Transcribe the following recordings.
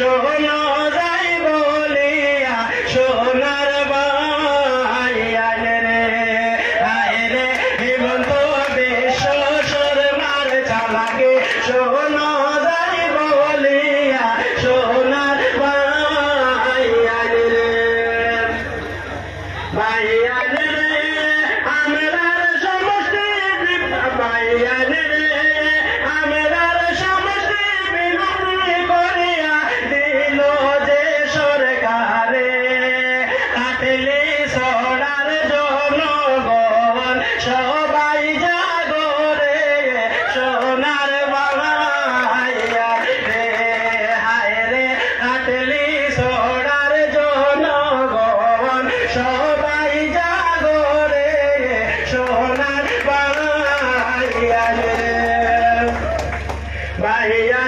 সোনারাই বলিয়া, সোনার বায়াল রে, আয় রে। হিমন্ত বেশ শর্মার চালাকে সোনারাই বলিয়া, সোনার বায়াল রে। Bowel Bye.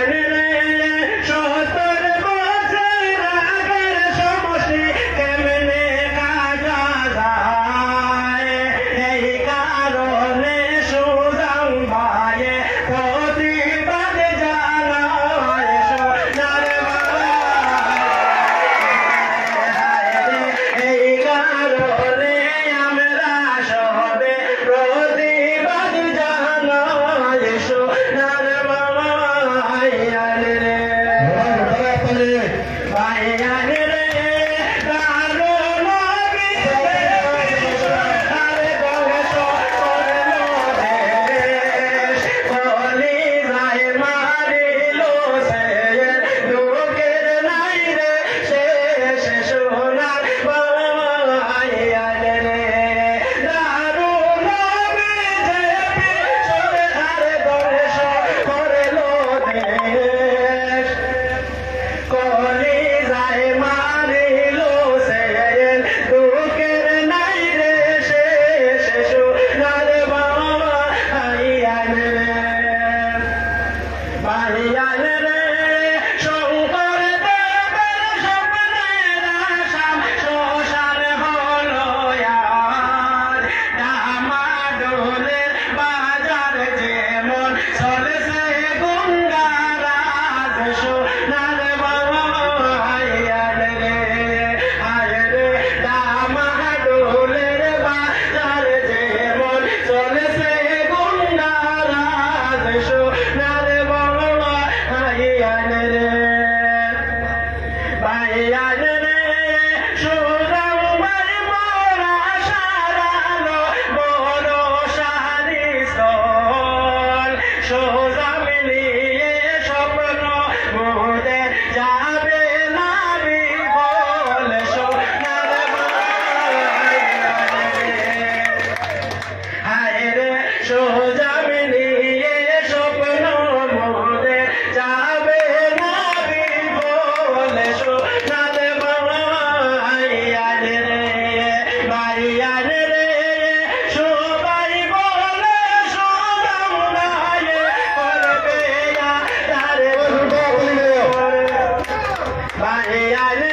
ভাইয়ান রে